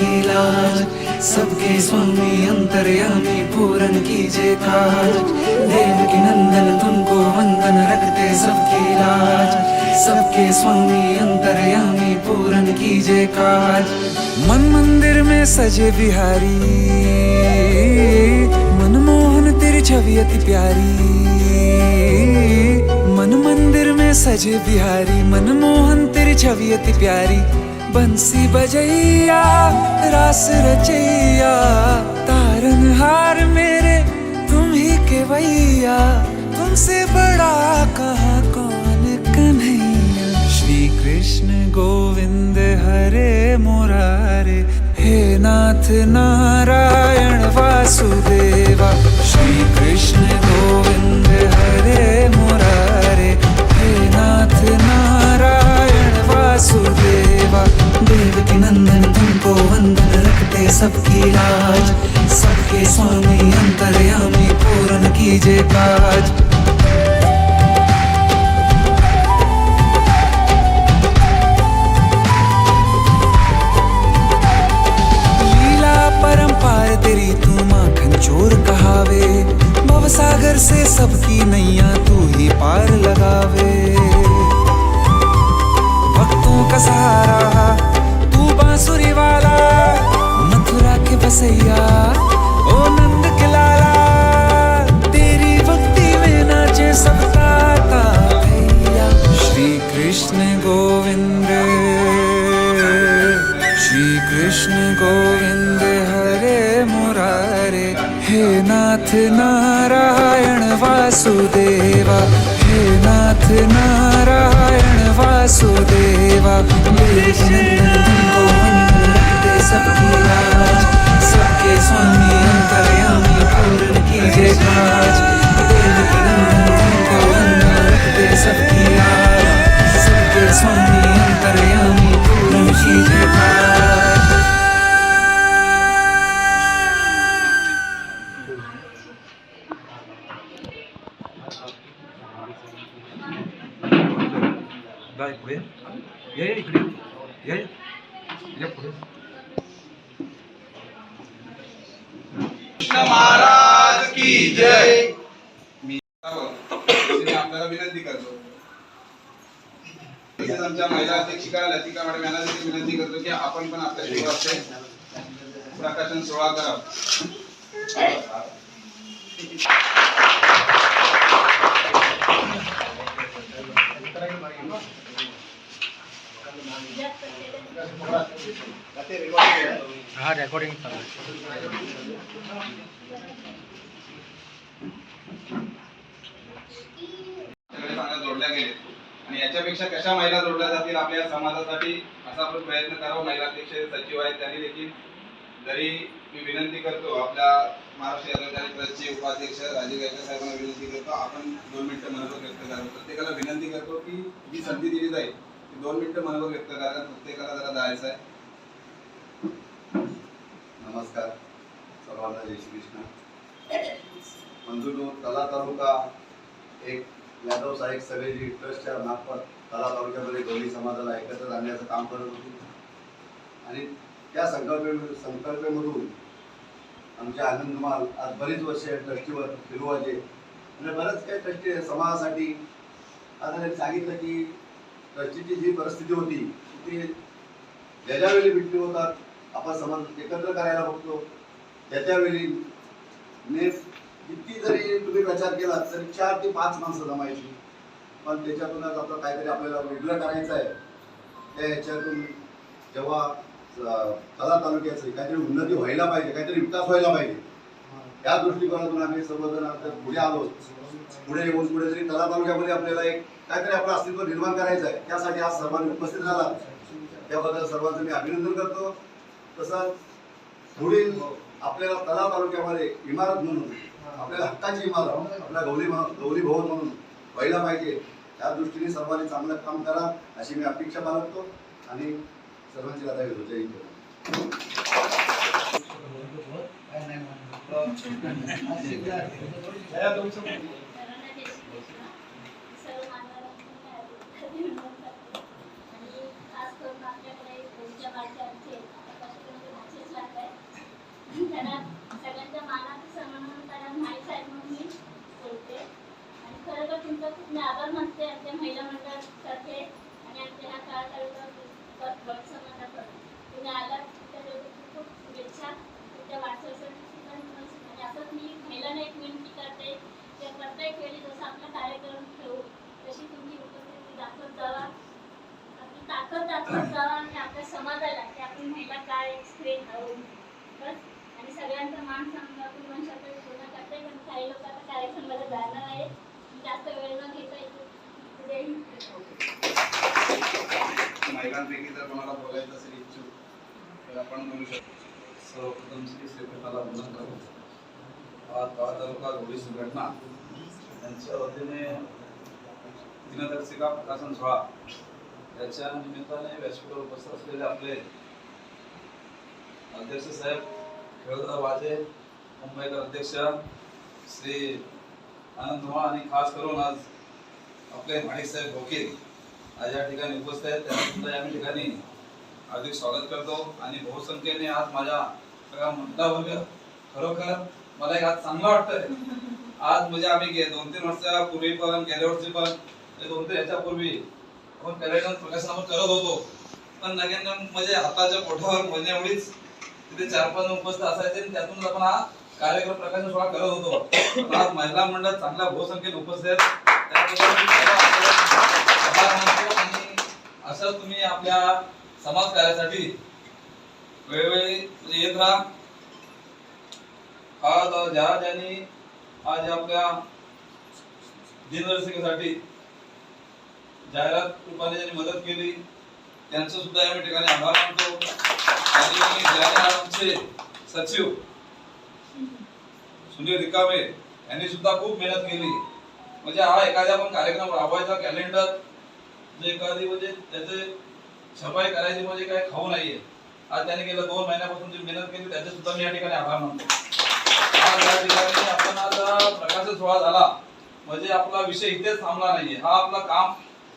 सबकी लाज, सबके स्वामी अंतर्यामी पूरन कीजे काज। देव की नंदन तुमको वंदन रखते सबकी लाज। सबके स्वामी अंतर्यामी पूरन कीजे काज। मन मंदिर में सजे बिहारी मनमोहन तेरी छवि अति प्यारी। मन मंदिर में सजे बिहारी मनमोहन तेरी छवि अति प्यारी। बंसी बजैया रास रचैया तारन हार मेरे तुम ही के भैया तुमसे बड़ा कहाँ कौन कन्हैया? श्री कृष्ण गोविंद हरे मुरारे हे नाथ नारायण वासुदेवा चोर कहावे भव सागर से सबकी नैया तू ही पार लगावे। भक्तों का सहारा, तू बांसुरी वाला, मथुरा के बसैया, ओ नंद के लाला, तेरी भक्ति में नाचे सबका भैया। श्री कृष्ण गोविंद, श्री कृष्ण गोविंद। हे नाथ नारायण वासुदेवा हे नाथ नारायण वासुदेवा सबके स्वामी अंतर्यामी पूर्ण जय काज देव सबकी सबके स्वामी अंतर्यामी पूर्ण कीजिए काज बाय पुढे ये या इकडे. ये. ये पुढे. महाराज की जय. मी आपल्याला विनंती करतो. तसेच आमच्या महिला अध्यक्षिका लतिका मॅडम यांना विनंती करतो की आपण पण आपल्या प्रकाशन सोहळा करावा. रेकॉर्डिंग जोडल्या गेले आणि याच्यापेक्षा कशा महिला जोडल्या जातील आपल्या समाजासाठी असा आपण प्रयत्न करावा. महिला अध्यक्ष सचिव आहेत त्यांनी देखील जरी मी विनंती करतो आपल्या महाराष्ट्र यादव उपाध्यक्ष राजीव गायकर साहेबांना विनंती करतो आपण दोन मिनिटं मनोगत व्यक्त करावं. प्रत्येकाला विनंती करतो की जी संधी दिली जाईल ती दोन मिनिटं मनोगत व्यक्त करा. प्रत्येकाला जरा जायचं आहे. नमस्कार सर्वांना जय श्री कृष्ण. मंजुरू तला तालुका एक यादव साहेब सभेची ट्रस्टच्या मार्फत तला तालुक्यामध्ये गौरी समाजाला एकत्र आणण्याचं काम करत होती. आणि त्या संकल्पे संकल्पेमधून आमच्या आनंद आज बरीच वर्ष ट्रस्टीवर फिरवाजे आणि बरंच काही ट्रस्टी समाजासाठी आता त्यांनी सांगितलं की ट्रस्टीची जी परिस्थिती होती ती ज्याच्यावेळी भेटली होतात आपण समाज एकत्र करायला बघतो त्याच्यावेळी ने किती जरी तुम्ही प्रचार केला तरी चार ते पाच माणसं जमायची. पण त्याच्यातूनच आपलं काहीतरी आपल्याला वेगळं करायचं आहे. त्या ह्याच्यातून जेव्हा कला तला तालुक्याचं काहीतरी उन्नती व्हायला पाहिजे काहीतरी विकास व्हायला पाहिजे या दृष्टिकोनातून आम्ही सर्वजण आता पुढे आलो. पुढे येऊन पुढे तरी तला तालुक्यामध्ये आपल्याला एक काहीतरी आपलं अस्तित्व निर्माण करायचं आहे. त्यासाठी आज सर्वांनी उपस्थित झाला. त्याबद्दल सर्वांचं मी अभिनंदन करतो. तसंच पुढील आपल्याला तलाव तालुक्यामध्ये इमारत म्हणून आपल्याला हक्काची इमारत आपल्या गौरी गौरी भवन म्हणून व्हायला पाहिजे त्या दृष्टीने सर्वांनी चांगलं काम करा अशी मी अपेक्षा बाळगतो आणि सर्वांची आता घेतो जय हिंद. सर्व मान्यवरांनी आणि खास करून आपल्याकडे कोणत्या माणसांचे आता कशाप्रकारे घरात सगळ्यांच्या मानात सन्मान करा माई म्हणून मी बोलते. आणि खरं तर तुमचा खूप मी आभार मानते आमच्या महिला मंडळातर्फे आणि आमच्या ह्या समाजाकडे तुम्ही आलात त्याच्याबद्दल खूप शुभेच्छा. तुमच्या सुद्धा असंच मी महिलांना एक विनंती करते की प्रत्येक वेळी जसं आपला कार्यक्रम ठेवू तशी तुमची उपस्थिती दाखवत जावा. आपली ताकद दाखवत जावा आणि आपल्या समाजाला की आपण महिला काय स्त्री आहोत बस. सगळ्यांचा मान सांगा पूर्ण शब्द पूर्ण करते. पण काही लोक आता कार्यक्रमाला जाणार आहे जास्त वेळ न घेता महिलांपैकी जर कोणाला बोलायचं असेल इच्छुक तर आपण बोलू शकतो. सर्वप्रथम श्री वंदन आज तळा तालुका गौरी संघटना यांच्या वतीने दिनदर्शिका प्रकाशन सोहळा याच्या निमित्ताने व्यासपीठावर उपस्थित असलेले आपले अध्यक्ष साहेब खेळदार वाजे मुंबईकर अध्यक्ष श्री आनंद धुमाळ आणि खास करून आज आपले माणिकसाहेब भोकीर आज या ठिकाणी उपस्थित आहेत. त्यांचं या ठिकाणी हार्दिक स्वागत करतो आणि बहुसंख्येने आज माझ्या सगळा महिला वर्ग खरोखर मला एक आज चांगलं वाटतंय. आज म्हणजे आम्ही गे- दोन तीन वर्षापूर्वी पण गेल्या वर्षी पण ते दोन तीन याच्यापूर्वी आपण पर्यटन प्रकाशन आपण करत होतो. पण नगेन म्हणजे हाताच्या पोठावर म्हणजे एवढीच तिथे चार पाच जण उपस्थित असायचे आणि त्यातूनच आपण हा कार्यक्रम प्रकाशन सोहळा करत होतो. आज महिला मंडळ चांगल्या बहुसंख्येने उपस्थित आणि असं तुम्ही आपल्या समाज कार्यासाठी वेळोवेळी म्हणजे येत राहा. आज ज्या ज्यांनी आज आपल्या दिनदर्शिकेसाठी जाहिरात रूपाने ज्यांनी मदत केली त्यांचं सुद्धा या ठिकाणी आभार मानतो. आणि आमचे सचिव सुनील रिकामे यांनी सुद्धा खूप मेहनत केली. म्हणजे हा एखाद्या पण कार्यक्रम राबवायचा कॅलेंडर जे एखादी म्हणजे त्याचे छपाई करायची म्हणजे काय खाऊ नाहीये. आज त्याने गेल्या दोन महिन्यापासून जी मेहनत केली त्याचे सुद्धा मी या ठिकाणी आभार मानतो. आज या ठिकाणी आपण आज प्रकाश सोहळा झाला. म्हणजे आपला विषय इथेच थांबला नाहीये. हा आपला काम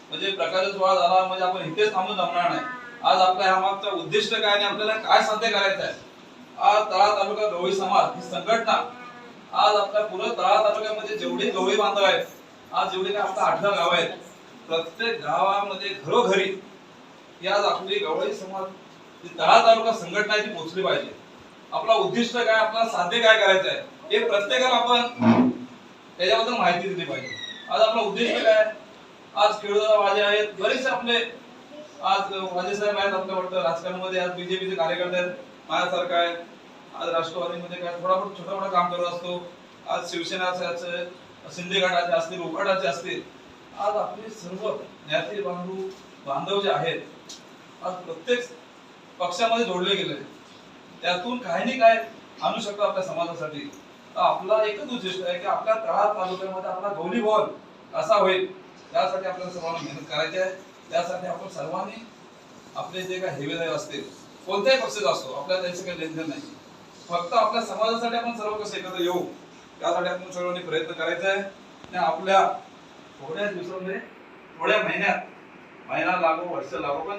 म्हणजे प्रकाश सोहळा झाला म्हणजे आपण इथेच थांबून जमणार नाही. आज आपल्या ह्या मागचा उद्दिष्ट काय आणि आपल्याला काय साध्य करायचं आहे आज तळा तालुका गवळी समाज ही संघटना आज आपल्या पूर्ण तळा तालुक्यामध्ये जेवढे गवळी बांधव आहेत आज जेवढे काय आपल्या आठ गाव आहेत प्रत्येक गावामध्ये घरोघरी ही आज आपली गवळी समाज तळा तालुका संघटना आहे ती पोहोचली पाहिजे. आपला उद्दिष्ट काय आपला साध्य काय करायचं आहे हे प्रत्येकाला आपण त्याच्याबद्दल माहिती दिली पाहिजे. आज आपला उद्दिष्ट काय आज खेळदार वाजे आहेत बरेचसे आपले आज राजे साहेब आहेत आपल्या वाटतं. राजकारणामध्ये आज बीजेपीचे कार्यकर्ते आहेत. माझ्यासारखा आहे. आज राष्ट्रवादीमध्ये काय थोडा छोटा मोठा काम करत असतो. आज शिवसेनाचे शिंदे गटाचे असतील उपाटाचे असतील. आज आपले सर्व ज्ञाती बांधव बांधव जे आहेत आज प्रत्येक पक्षामध्ये जोडले गेले. त्यातून काही नाही काय आणू शकतो आपल्या समाजासाठी. आपला एकच उद्दिष्ट आहे की आपल्या तळा तालुक्यामध्ये आपला गौली बॉल असा होईल त्यासाठी आपल्याला सर्वांना मेहनत करायची आहे. त्यासाठी आपण सर्वांनी आपले जे काही हेवेदार असतील कोणत्याही पक्षाचा असतो आपल्याला त्याचं काही लेनदेन नाही. फक्त आपल्या समाजासाठी आपण सर्व कसं एकत्र येऊ त्यासाठी आपण सर्वांनी प्रयत्न करायचा आहे. आणि आपल्या थोड्या दिवसामध्ये थोड्या महिन्यात महिना लागो वर्ष लागो पण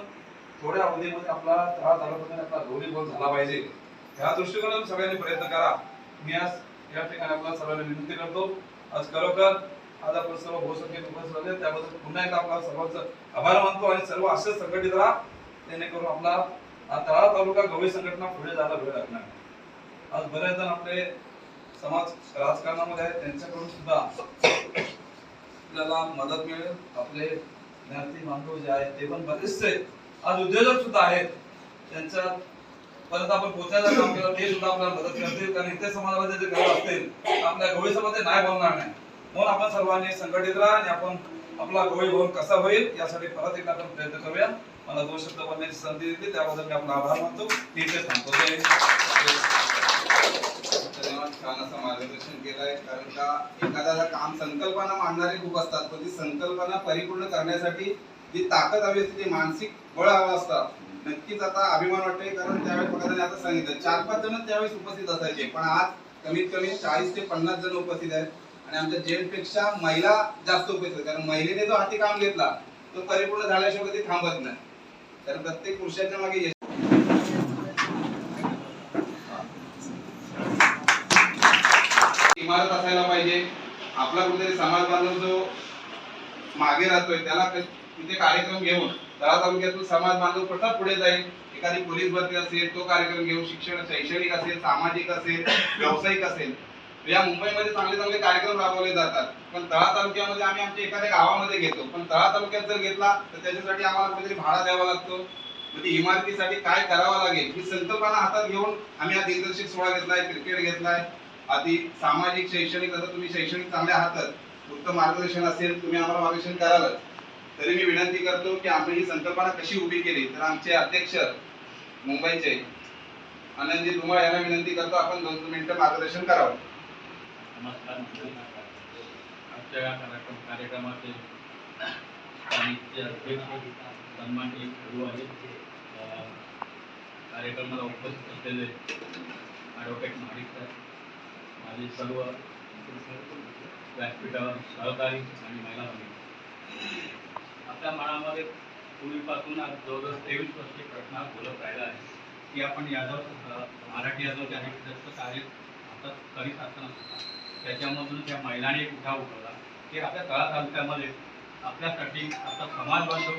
थोड्या अवधीमध्ये आपला त्रास तालुक्यामध्ये आपला दोन्ही बॉल झाला पाहिजे. ह्या दृष्टिकोनातून सगळ्यांनी प्रयत्न करा. मी आज या ठिकाणी आपल्याला सर्वांना विनंती करतो. आज खरोखर आज आपण सर्व बहुसंख्येने उपस्थित झाले त्याबद्दल पुन्हा एकदा आपला सर्वांचं आभार मानतो आणि सर्व असेच संघटित राहा जेणेकरून आपला तळा तालुका गवळी संघटना पुढे जायला वेळ लागणार आज बरेच जण आपले समाज राजकारणामध्ये आहेत त्यांच्याकडून सुद्धा आपल्याला मदत मिळेल. आपले ज्ञाती बांधव जे आहेत ते पण बरेचसे आज उद्योजक सुद्धा आहेत. त्यांच्या परत आपण पोचायला काम केलं ते सुद्धा आपल्याला मदत करतील. कारण इथे समाजामध्ये जे घर असतील आपल्या गवळी समाजामध्ये नाही बोलणार नाही. म्हणून आपण सर्वांनी संघटित राहा आणि आपण आपला गोळी भवन कसा होईल यासाठी परत एकदा आपण प्रयत्न करूया. मला दोन शब्द बोलण्याची संधी दिली. त्याबद्दल मी आपला आभार मानतो. इथे थांबतो. छान असं मार्गदर्शन केलंय. कारण का एखाद्याला काम संकल्पना मांडणारे खूप असतात पण ती संकल्पना परिपूर्ण करण्यासाठी जी ताकद हवी असते ती मानसिक बळ हवं असतं. नक्कीच आता अभिमान वाटतोय कारण त्यावेळेस बघा आता सांगितलं. चार पाच जण त्यावेळेस उपस्थित असायचे पण आज कमीत कमी चाळीस ते पन्नास जण उपस्थित आहेत. आणि आमच्या जेंट्सपेक्षा महिला जास्त उपस्थित कारण महिलेने जो हाती काम घेतला तो परिपूर्ण झाल्याशिवाय कधी थांबत नाही. कारण प्रत्येक पुरुषाच्या मागे इमारत असायला पाहिजे. आपला कुठेतरी समाज बांधव जो मागे राहतोय त्याला तिथे कार्यक्रम घेऊन तळा तालुक्यातून समाज बांधव कसा पुढे जाईल? एखादी पोलीस भरती असेल तो कार्यक्रम घेऊन शिक्षण शैक्षणिक असेल सामाजिक असेल व्यावसायिक असेल या मुंबईमध्ये चांगले चांगले कार्यक्रम राबवले जातात. पण तळा तालुक्यामध्ये आम्ही आमच्या एखाद्या गावामध्ये घेतो. पण तळा तालुक्यात जर घेतला तर त्याच्यासाठी आम्हाला कुठेतरी भाडा द्यावा लागतो. म्हणजे इमारतीसाठी काय करावं लागेल? ही संकल्पना हातात घेऊन आम्ही हा दिग्दर्शक सोहळा घेतलाय क्रिकेट घेतलाय. आधी सामाजिक शैक्षणिक आता तुम्ही शैक्षणिक चांगल्या हातात उत्तम मार्गदर्शन असेल तुम्ही आम्हाला मार्गदर्शन करालच. तरी मी विनंती करतो की आम्ही ही संकल्पना कशी उभी केली? तर आमचे अध्यक्ष मुंबईचे आनंदजी धुमाळ यांना विनंती करतो आपण दोन दोन मिनिटं मार्गदर्शन करावं. नमस्कार मंडळी आजच्या या कार्यक्रम कार्यक्रमाचे स्थानिकचे अध्यक्ष सन्माननीय गुरु आहेत कार्यक्रमाला उपस्थित असलेले ॲडव्होकेट महाडिक साहेब माझे सर्व व्यासपीठावर सहकारी आणि महिला भगिनी आपल्या मनामध्ये पूर्वीपासून आज जवळजवळ तेवीस वर्षे प्रश्न बोलत राहिला आहे की आपण यादव मराठी यादव जाहीर कार्य आता करीत असताना त्याच्यामधून त्या महिलांनी एक उठाव उठवला. की आपल्या तळा तालुक्यामध्ये आपल्यासाठी आता समाज बांधव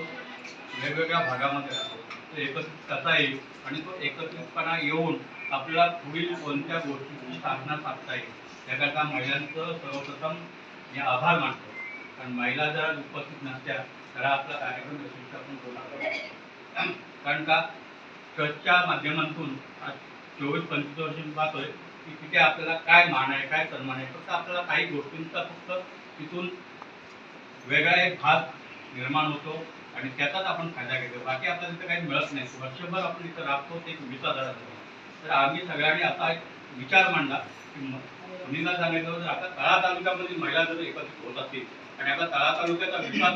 वेगवेगळ्या भागामध्ये राहतो. तो एकत्रित कसा येईल आणि तो एकत्रितपणा येऊन आपल्याला पुढील कोणत्या गोष्टीची साधना साधता येईल त्याकरता महिलांचं सर्वप्रथम मी आभार मानतो. कारण महिला जर उपस्थित नसत्या तर आपला कार्यक्रम यशस्वी आपण होणार कारण का? ट्रस्टच्या माध्यमातून आज चोवीस पंचवीस वर्ष पाहतोय. की तिथे आपल्याला काय मान आहे काय सन्मान आहे फक्त आपल्याला काही गोष्टींचा फक्त तिथून वेगळा एक भाग निर्माण होतो आणि त्याचाच आपण फायदा घेतो. बाकी आपल्याला तिथे काही मिळत नाही. वर्षभर आपण इथं राबतो ते एक तर आम्ही सगळ्यांनी आता एक विचार मांडला की मुलींना सांगितलं तर आता तळा तालुक्यामधील महिला जर एकत्रित होत असतील आणि आपला तळा तालुक्याचा विकास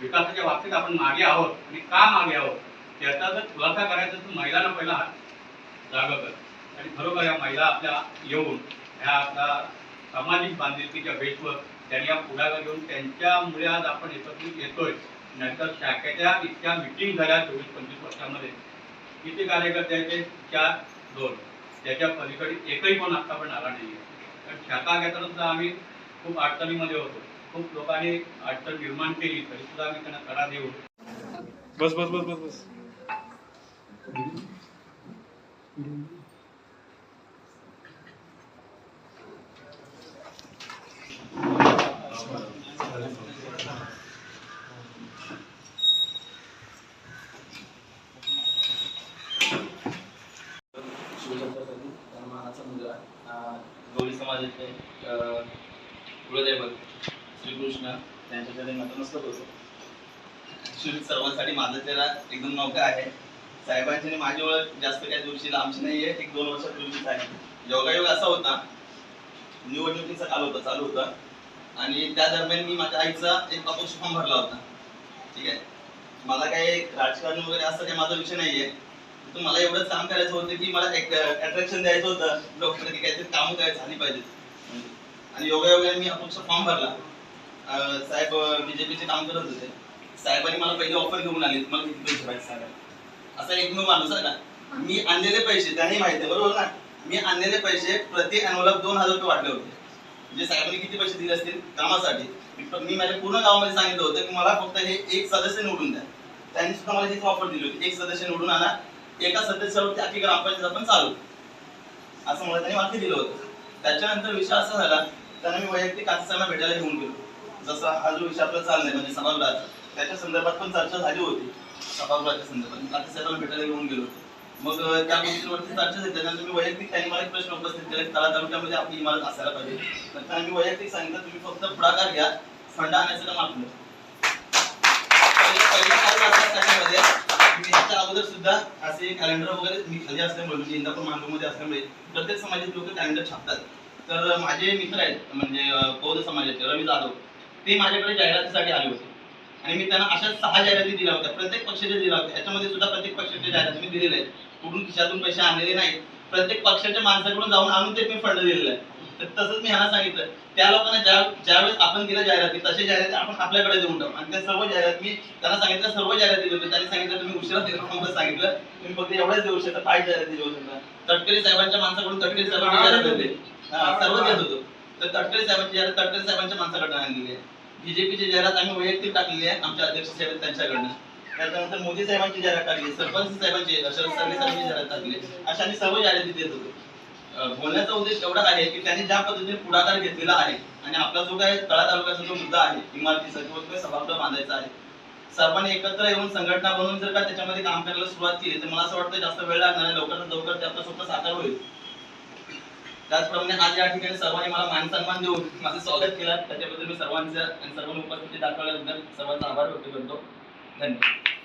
विकासाच्या बाबतीत आपण मागे आहोत आणि का मागे आहोत त्याचा जर खुलासा करायचा तर महिलांना पहिला जागा कर. आणि खरोखर या महिला आपल्या येऊन ह्या आपल्या सामाजिक बांधिलकीच्या बेसवर त्यांनी या पुढाकार घेऊन त्यांच्यामुळे आज आपण एकत्रित येतोय. नंतर शाखेच्या इतक्या मिटिंग झाल्या चोवीस पंचवीस वर्षामध्ये. किती कार्यकर्त्याचे चार दोन. त्याच्या पलीकडे एकही कोण आता पण आला नाही कारण शाखा घेताना सुद्धा आम्ही खूप अडचणीमध्ये होतो. खूप लोकांनी अडचण निर्माण केली तरी सुद्धा आम्ही त्यांना तडा देऊ. बस बस बस बस बस. गौरी समाजाचे कुलदैवत श्रीकृष्ण त्यांच्याकडे नतमस्तक होतो ॲक्च्युली सर्वांसाठी माझा त्याला एकदम नौका आहे साहेबांची आणि माझी ओळख जास्त काही दिवशी लांबची नाही आहे एक दोन वर्षापूर्वीच आहे योगायोग असा होता निवडणुकीचा काल होता चालू होता आणि त्या दरम्यान मी माझ्या आईचा एक अपक्ष फॉर्म भरला होता. ठीक आहे? मला काही राजकारण वगैरे असं काही माझा विषय नाहीये. मला एवढंच काम करायचं होतं की मला एक अट्रॅक्शन द्यायचं होतं. लोकांना की काहीतरी कामं काय झाली पाहिजेत आणि योगायोगाने मी अपक्ष फॉर्म भरला. साहेब बीजेपीचे काम करत होते. साहेबांनी मला पहिले ऑफर घेऊन आली. मला किती पैसे पाहिजे सांगा असा एकमेव माणूस आहे ना. मी आणलेले पैसे त्यांनी माहिती बरोबर ना? मी आणलेले पैसे प्रति अॅन्युअल दोन हजार रुपये वाटले होते. म्हणजे साहेबांनी किती पैसे दिले असतील? कामासाठी. मी- माझ्या पूर्ण गावामध्ये सांगितलं होतं की मला फक्त हे एक सदस्य निवडून द्या. त्यांनी सुद्धा मला हीच ऑफर दिली होती. एक सदस्य निवडून आणा. एका सदस्यावरती अख्खी ग्रामपंचायत आपण चालू. असं मला त्यांनी वाक्य दिलं होतं. त्याच्यानंतर विषय असा झाला त्यांना मी वैयक्तिक काकीसाहेबांना भेटायला घेऊन गेलो. जसा हा जो विषय आपला चाललाय म्हणजे सभागृहाचा त्याच्या संदर्भात पण चर्चा झाली होती. सभागृहाच्या संदर्भात. मी भेटायला घेऊन गेलो. मग त्या गोष्टीवरती चर्चा झाली. त्यानंतर मी वैयक्तिक त्यांनी मला एक प्रश्न उपस्थित केला की तळा तालुक्यामध्ये आपली इमारत असायला पाहिजे. तर त्यांना मी वैयक्तिक सांगितलं तुम्ही फक्त पुढाकार घ्या. फंड आणायचं काम आपलं अगोदर सुद्धा असे कॅलेंडर वगैरे मी खाली असल्यामुळे म्हणजे इंदापूर मांडूमध्ये असल्यामुळे प्रत्येक समाजात लोक कॅलेंडर छापतात. तर माझे मित्र आहेत म्हणजे बौद्ध समाजाचे रवी जाधव. ते माझ्याकडे जाहिरातीसाठी आले होते. आणि मी त्यांना अशा सहा जाहिराती दिल्या होत्या. प्रत्येक पक्षाच्या दिल्या होत्या. याच्यामध्ये सुद्धा प्रत्येक पक्षाच्या जाहिराती मी दिलेल्या आहेत. कुठून खिशातून पैसे आणलेले नाहीत. प्रत्येक पक्षाच्या माणसाकडून जाऊन आणून ते मी फंड दिलेलं आहे. तर तसंच मी ह्यांना सांगितलं. त्या लोकांना ज्या ज्यावेळेस आपण दिल्या जाहिराती तसे जाहिराती आपण आपल्याकडे देऊन टाकू. आणि त्या सर्व जाहिरात मी त्यांना सांगितलं सर्व जाहिराती देतो त्यांनी सांगितलं तुम्ही उशिरा दिला सांगितलं. तुम्ही फक्त एवढ्याच देऊ शकता. पाच जाहिराती देऊ शकता. तटकरी साहेबांच्या माणसाकडून तटकरी साहेबांनी जाहिरात होते. सर्व देत होतो. तर तटकरे साहेबांची जाहिरात तटकरे साहेबांच्या माणसाकडे आणलेली आहे. बीजेपीची जाहिरात आम्ही वैयक्तिक टाकलेली आहे आमच्या अध्यक्ष साहेब त्यांच्याकडनं. त्याच्यानंतर मोदी साहेबांची जाहिरात टाकली सरपंच साहेबांची शरद सरगे साहेबांची जाहिरात टाकली अशा आम्ही सर्व जाहिराती देत होतो. बोलण्याचा उद्देश एवढाच आहे की त्यांनी ज्या पद्धतीने पुढाकार घेतलेला आहे आणि आपला जो काय तळा तालुक्याचा जो मुद्दा आहे इमारतीचा किंवा सभागृह बांधायचा आहे सर्वांनी एकत्र येऊन संघटना बनवून जर का त्याच्यामध्ये काम करायला सुरुवात केली तर मला असं वाटतं जास्त वेळ लागणार नाही लवकरात लवकर ते आपलं स्वतः साकार होईल. त्याचप्रमाणे आज या ठिकाणी सर्वांनी मला मान सन्मान देऊन माझं स्वागत केलं. त्याच्याबद्दल मी सर्वांचं आणि सर्व उपस्थिती दाखवल्याबद्दल सर्वांचा आभार व्यक्त करतो. धन्यवाद.